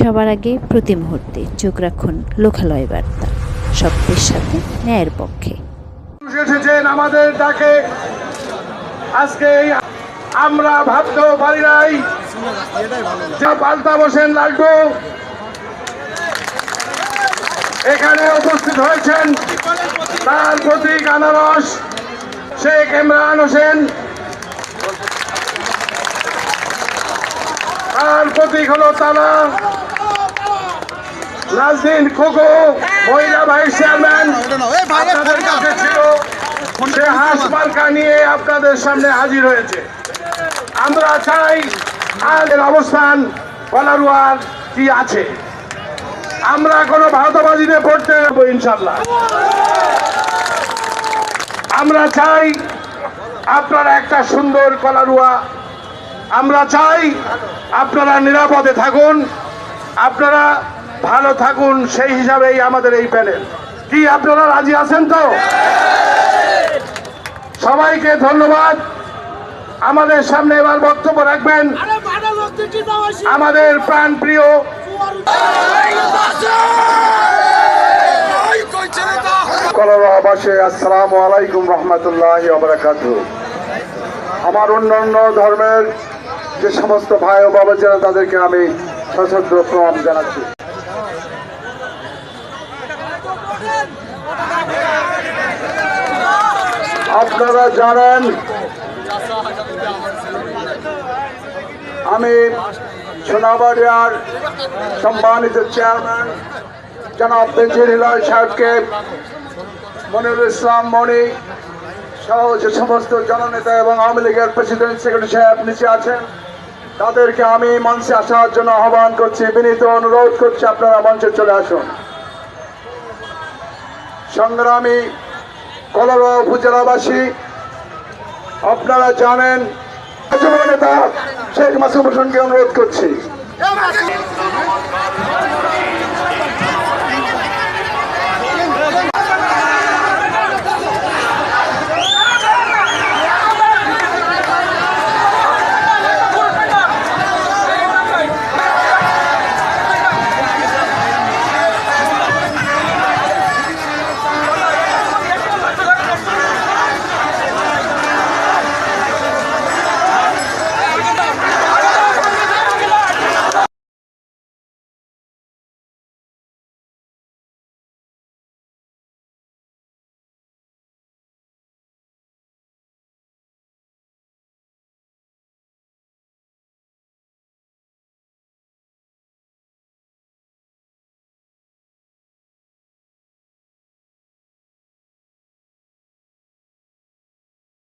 সবার আগে প্রতি মুহূর্তে চোখ রাখুন লোকালয় বার্তা। সত্যের সাথে ন্যায়ের পক্ষে। এসেছেন আমাদের ডাকে। আজকে আমরা ভাবতেও পারি নাই। যা পাল্টা বসেন লাল্টু। এখানে উপস্থিত হয়েছেন তার প্রতীক আনারস শেখ ইমরান হোসেন তার প্রতীক হলো তালা নাজদিন খোকো, মহিলা ভাইস চেয়ারম্যান, আপনাদের কাছে ছিল। সে হাঁস মার্কা নিয়ে আপনাদের সামনে হাজির হয়েছে। আমরা চাই আমাদের অবস্থান কলারুয়ার কি আছে। আমরা কোনো ভারতবাজিতে পড়তে যাব ইনশাল্লাহ আমরা চাই আপনারা একটা সুন্দর কলারুয়া আমরা চাই আপনারা নিরাপদে থাকুন আপনারা ভালো থাকুন সেই হিসাবেই আমাদের এই প্যানেল। কি আপনারা রাজি আছেন তো? সবাইকে ধন্যবাদ। আমাদের সামনে এবার বক্তব্য রাখবেন। আমাদের প্রাণ প্রিয় কলরাবাসে আসসালামু আলাইকুম রহমতুল্লাহ আমার অন্যান্য ধর্মের যে সমস্ত ভাই ও বাবা যারা, তাদেরকে আমি সশস্ত্র প্রণাম জানাচ্ছি। আপনারা জানেন, আমি সোনাবাড়িয়ার সম্মানিত চেয়ারম্যান, জনাব বেজির হিলাল সাহেবকে মনিরুল ইসলাম মণি সহ যে সমস্ত জননেতা এবং আওয়ামী লীগের প্রেসিডেন্ট সেক্রেটারি সাহেব নিচে আছেন। তাদেরকে আমি মঞ্চে আসার জন্য আহ্বান করছি, বিনীত অনুরোধ করছি আপনারা মঞ্চে চলে আসুন। সংগ্রামী কলরা উপজেলাবাসী, আপনারা জানেন নেতা শেখ মাসুম হোসেনকে অনুরোধ করছি।